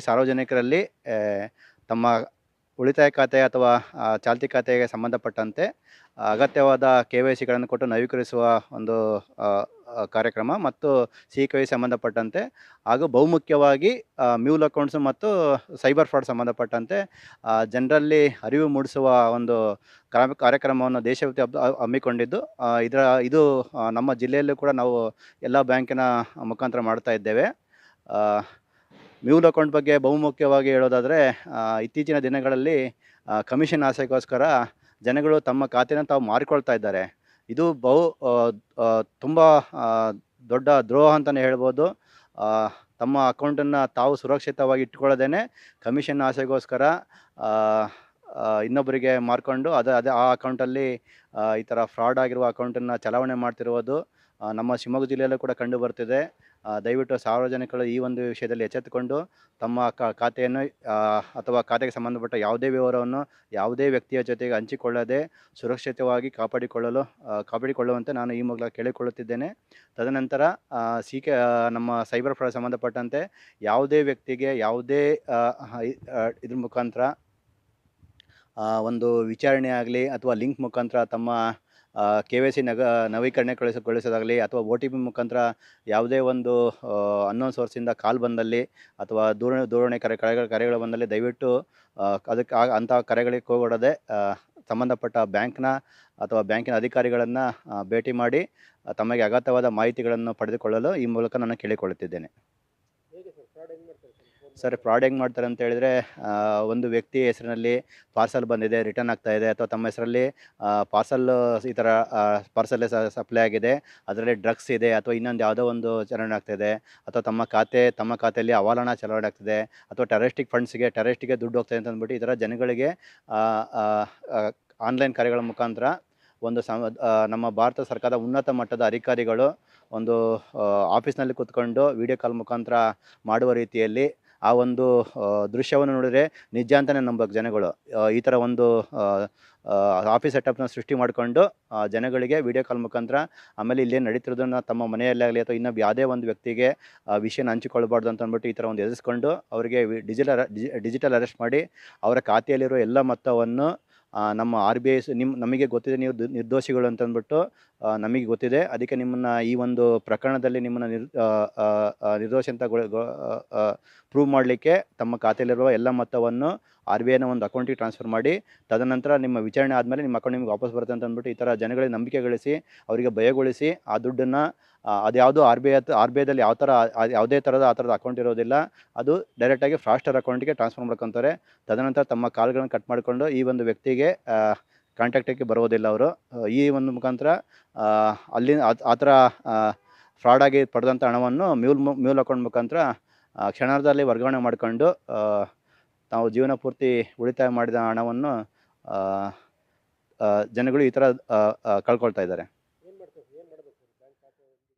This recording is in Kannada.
ಸಾರ್ವಜನಿಕರಲ್ಲಿ ತಮ್ಮ ಉಳಿತಾಯ ಖಾತೆ ಅಥವಾ ಚಾಲ್ತಿ ಖಾತೆಗೆ ಸಂಬಂಧಪಟ್ಟಂತೆ ಅಗತ್ಯವಾದ ಕೆ ವೈ ಸಿಗಳನ್ನು ಕೊಟ್ಟು ನವೀಕರಿಸುವ ಒಂದು ಕಾರ್ಯಕ್ರಮ ಮತ್ತು ಸಿ ಕೆ ವೈ ಸಂಬಂಧಪಟ್ಟಂತೆ, ಹಾಗೂ ಬಹುಮುಖ್ಯವಾಗಿ ಮ್ಯೂಲ್ ಅಕೌಂಟ್ಸು ಮತ್ತು ಸೈಬರ್ ಫ್ರಾಡ್ ಸಂಬಂಧಪಟ್ಟಂತೆ ಜನರಲ್ಲಿ ಅರಿವು ಮೂಡಿಸುವ ಒಂದು ಕಾರ್ಯ- ಕಾರ್ಯಕ್ರಮವನ್ನು ದೇಶವ್ಯಾಪಿ ಹಮ್ಮಿಕೊಂಡಿದ್ದು ಇದರ, ಇದು ನಮ್ಮ ಜಿಲ್ಲೆಯಲ್ಲೂ ಕೂಡ ನಾವು ಎಲ್ಲ ಬ್ಯಾಂಕಿನ ಮುಖಾಂತರ ಮಾಡ್ತಾ ಇದ್ದೇವೆ. ಮ್ಯೂಲ್ ಅಕೌಂಟ್ ಬಗ್ಗೆ ಬಹುಮುಖ್ಯವಾಗಿ ಹೇಳೋದಾದರೆ ಇತ್ತೀಚಿನ ದಿನಗಳಲ್ಲಿ ಕಮಿಷನ್ ಆಸೆಗೋಸ್ಕರ ಜನಗಳು ತಮ್ಮ ಖಾತೆನ ತಾವು ಮಾರಿಕೊಳ್ತಾ ಇದ್ದಾರೆ. ಇದು ಬಹು ತುಂಬ ದೊಡ್ಡ ದ್ರೋಹ ಅಂತಲೇ ಹೇಳ್ಬೋದು. ತಮ್ಮ ಅಕೌಂಟನ್ನು ತಾವು ಸುರಕ್ಷಿತವಾಗಿ ಇಟ್ಕೊಳ್ಳೋದೇ ಕಮಿಷನ್ ಆಸೆಗೋಸ್ಕರ ಇನ್ನೊಬ್ಬರಿಗೆ ಮಾರ್ಕೊಂಡು ಅದು, ಅದೇ, ಆ ಅಕೌಂಟಲ್ಲಿ ಈ ಥರ ಫ್ರಾಡ್ ಆಗಿರುವ ಅಕೌಂಟನ್ನು ಚಲಾವಣೆ ಮಾಡ್ತಿರುವುದು ನಮ್ಮ ಶಿವಮೊಗ್ಗ ಜಿಲ್ಲೆಯಲ್ಲೂ ಕೂಡ ಕಂಡು ಬರ್ತಿದೆ. ದಯವಿಟ್ಟು ಸಾರ್ವಜನಿಕರು ಈ ಒಂದು ವಿಷಯದಲ್ಲಿ ಎಚ್ಚೆತ್ತುಕೊಂಡು ತಮ್ಮ ಖಾತೆಯನ್ನು ಅಥವಾ ಖಾತೆಗೆ ಸಂಬಂಧಪಟ್ಟ ಯಾವುದೇ ವಿವರವನ್ನು ಯಾವುದೇ ವ್ಯಕ್ತಿಯ ಜೊತೆಗೆ ಹಂಚಿಕೊಳ್ಳದೆ ಸುರಕ್ಷಿತವಾಗಿ ಕಾಪಾಡಿಕೊಳ್ಳಲು ಕಾಪಾಡಿಕೊಳ್ಳುವಂತೆ ನಾನು ಈ ಮೂಲಕ ಕೇಳಿಕೊಳ್ಳುತ್ತಿದ್ದೇನೆ. ತದನಂತರ ಸಿ ನಮ್ಮ ಸೈಬರ್ ಫ್ರಾಡ್ ಸಂಬಂಧಪಟ್ಟಂತೆ ಯಾವುದೇ ವ್ಯಕ್ತಿಗೆ ಯಾವುದೇ ಇದ್ರ ಮುಖಾಂತರ ಒಂದು ವಿಚಾರಣೆ ಆಗಲಿ ಅಥವಾ ಲಿಂಕ್ ಮುಖಾಂತರ ತಮ್ಮ ಕೆ ವೈ ಸಿ ನಗ ನವೀಕರಣಗೊಳಿಸಗೊಳಿಸೋದಾಗಲಿ ಅಥವಾ ಒ ಟಿ ಪಿ ಮುಖಾಂತರ ಯಾವುದೇ ಒಂದು ಅನ್ನೋನ್ ಸೋರ್ಸಿಂದ ಕಾಲ್ ಬಂದಲ್ಲಿ ಅಥವಾ ದೂರ, ದೂರವಾಣಿ ಕರೆ ಕರೆಗಳ ಕರೆಗಳು ಬಂದಲ್ಲಿ ದಯವಿಟ್ಟು ಅದಕ್ಕೆ ಅಂಥ ಕರೆಗಳಿಗೆ ಹೋಗೋಡದೆ ಸಂಬಂಧಪಟ್ಟ ಬ್ಯಾಂಕ್ನ ಅಥವಾ ಬ್ಯಾಂಕಿನ ಅಧಿಕಾರಿಗಳನ್ನು ಭೇಟಿ ಮಾಡಿ ತಮಗೆ ಅಗತ್ಯವಾದ ಮಾಹಿತಿಗಳನ್ನು ಪಡೆದುಕೊಳ್ಳಲು ಈ ಮೂಲಕ ನಾನು ಕೇಳಿಕೊಳ್ಳುತ್ತಿದ್ದೇನೆ. ಸರ್ ಫ್ರಾಡ್ ಹೆಂಗೆ ಮಾಡ್ತಾರೆ ಅಂತ ಹೇಳಿದರೆ ಒಂದು ವ್ಯಕ್ತಿ ಹೆಸರಿನಲ್ಲಿ ಪಾರ್ಸಲ್ ಬಂದಿದೆ ರಿಟರ್ನ್ ಆಗ್ತಾ ಇದೆ ಅಥವಾ ತಮ್ಮ ಹೆಸರಲ್ಲಿ ಪಾರ್ಸಲ್ ಈ ಥರ ಪಾರ್ಸಲ್ ಸಪ್ಲೈ ಆಗಿದೆ ಅದರಲ್ಲಿ ಡ್ರಗ್ಸ್ ಇದೆ ಅಥವಾ ಇನ್ನೊಂದು ಯಾವುದೋ ಒಂದು ಚಲನೆ ಆಗ್ತಿದೆ ಅಥವಾ ತಮ್ಮ ಖಾತೆ ತಮ್ಮ ಖಾತೆಯಲ್ಲಿ ಹವಾಲಣ ಚಲಾವಣೆ ಆಗ್ತಿದೆ ಅಥವಾ ಟೆರರಿಸ್ಟಿಕ್ ಫಂಡ್ಸ್ಗೆ ಟೆರರಿಸ್ಟಿಗೆ ದುಡ್ಡು ಹೋಗ್ತದೆ ಅಂತ ಅಂದ್ಬಿಟ್ಟು ಈ ಥರ ಜನಗಳಿಗೆ ಆನ್ಲೈನ್ ಕಾರ್ಯಗಳ ಮುಖಾಂತರ ಒಂದು ಸಮ ನಮ್ಮ ಭಾರತ ಸರ್ಕಾರದ ಉನ್ನತ ಮಟ್ಟದ ಅಧಿಕಾರಿಗಳು ಒಂದು ಆಫೀಸ್ನಲ್ಲಿ ಕೂತ್ಕೊಂಡು ವಿಡಿಯೋ ಕಾಲ್ ಮುಖಾಂತರ ಮಾಡುವ ರೀತಿಯಲ್ಲಿ ಆ ಒಂದು ದೃಶ್ಯವನ್ನು ನೋಡಿದರೆ ನಿಜ ಅಂತಲೇ ನಂಬಕ್ಕೆ ಜನಗಳು. ಈ ಥರ ಒಂದು ಆಫೀಸ್ ಸೆಟಪ್ನ ಸೃಷ್ಟಿ ಮಾಡಿಕೊಂಡು ಜನಗಳಿಗೆ ವಿಡಿಯೋ ಕಾಲ್ ಮುಖಾಂತರ ಆಮೇಲೆ ಇಲ್ಲೇನು ನಡೀತಿರೋದನ್ನು ತಮ್ಮ ಮನೆಯಲ್ಲೇ ಆಗಲಿ ಅಥವಾ ಇನ್ನೊಬ್ಬ ಯಾವುದೇ ಒಂದು ವ್ಯಕ್ತಿಗೆ ವಿಷಯನ ಹಂಚಿಕೊಳ್ಬಾರ್ದು ಅಂತ ಅಂದ್ಬಿಟ್ಟು ಈ ಥರ ಒಂದು ಎದುರಿಸ್ಕೊಂಡು ಅವರಿಗೆ ಡಿಜಿಟಲ್ ಡಿಜಿಟಲ್ ಅರೆಸ್ಟ್ ಮಾಡಿ ಅವರ ಖಾತೆಯಲ್ಲಿರೋ ಎಲ್ಲ ಮೊತ್ತವನ್ನು ನಮ್ಮ ಆರ್ ಬಿ ಐ ನಿಮ್ಮ ನಮಗೆ ಗೊತ್ತಿದೆ ನೀವು ನಿರ್ದೋಷಿಗಳು ಅಂತ ಅಂದ್ಬಿಟ್ಟು ನಮಗೆ ಗೊತ್ತಿದೆ. ಅದಕ್ಕೆ ನಿಮ್ಮನ್ನು ಈ ಒಂದು ಪ್ರಕರಣದಲ್ಲಿ ನಿಮ್ಮನ್ನು ನಿರ್ ನಿರ್ದೋಷಿ ಅಂತ ಪ್ರೂವ್ ಮಾಡಲಿಕ್ಕೆ ತಮ್ಮ ಖಾತೆಯಲ್ಲಿರುವ ಎಲ್ಲ ಮೊತ್ತವನ್ನು ಆರ್ ಬಿ ಐನ ಒಂದು ಅಕೌಂಟಿಗೆ ಟ್ರಾನ್ಸ್ಫರ್ ಮಾಡಿ, ತದನಂತರ ನಿಮ್ಮ ವಿಚಾರಣೆ ಆದಮೇಲೆ ನಿಮ್ಮ ಅಕೌಂಟ್ ನಿಮ್ಗೆ ವಾಪಸ್ ಬರುತ್ತೆ ಅಂತ ಅಂದ್ಬಿಟ್ಟು ಈ ಥರ ಜನಗಳಿಗೆ ನಂಬಿಕೆ ಗಳಿಸಿ, ಅವರಿಗೆ ಭಯಗೊಳಿಸಿ ಆ ದುಡ್ಡನ್ನು ಅದು ಯಾವುದೋ R B I R B ಐದಲ್ಲಿ ಯಾವ ಥರ ಯಾವುದೇ ಥರದ ಆ ಥರದ ಅಕೌಂಟ್ ಇರೋದಿಲ್ಲ. ಅದು ಡೈರೆಕ್ಟಾಗಿ ಫ್ರಾಸ್ಟರ್ ಅಕೌಂಟಿಗೆ ಟ್ರಾನ್ಸ್ಫರ್ ಮಾಡ್ಕೊತಾರೆ. ತದನಂತರ ತಮ್ಮ ಕಾಲ್ಗಳನ್ನು ಕಟ್ ಮಾಡಿಕೊಂಡು ಈ ಒಂದು ವ್ಯಕ್ತಿಗೆ ಕಾಂಟ್ಯಾಕ್ಟಿಗೆ ಬರೋದಿಲ್ಲ ಅವರು. ಈ ಒಂದು ಮುಖಾಂತರ ಅಲ್ಲಿ ಆ- ಥರ ಫ್ರಾಡಾಗಿ ಪಡೆದಂಥ ಹಣವನ್ನು ಮ್ಯೂಲ್ ಮ್ಯೂಲ್ ಅಕೌಂಟ್ ಮುಖಾಂತರ ಕ್ಷಣಾರ್ಧದಲ್ಲಿ ವರ್ಗಾವಣೆ ಮಾಡಿಕೊಂಡು ತಾವು ಜೀವನ ಪೂರ್ತಿ ಉಳಿತಾಯ ಮಾಡಿದ ಹಣವನ್ನು ಜನಗಳು ಈ ಥರ ಕಳ್ಕೊಳ್ತಾ ಇದ್ದಾರೆ.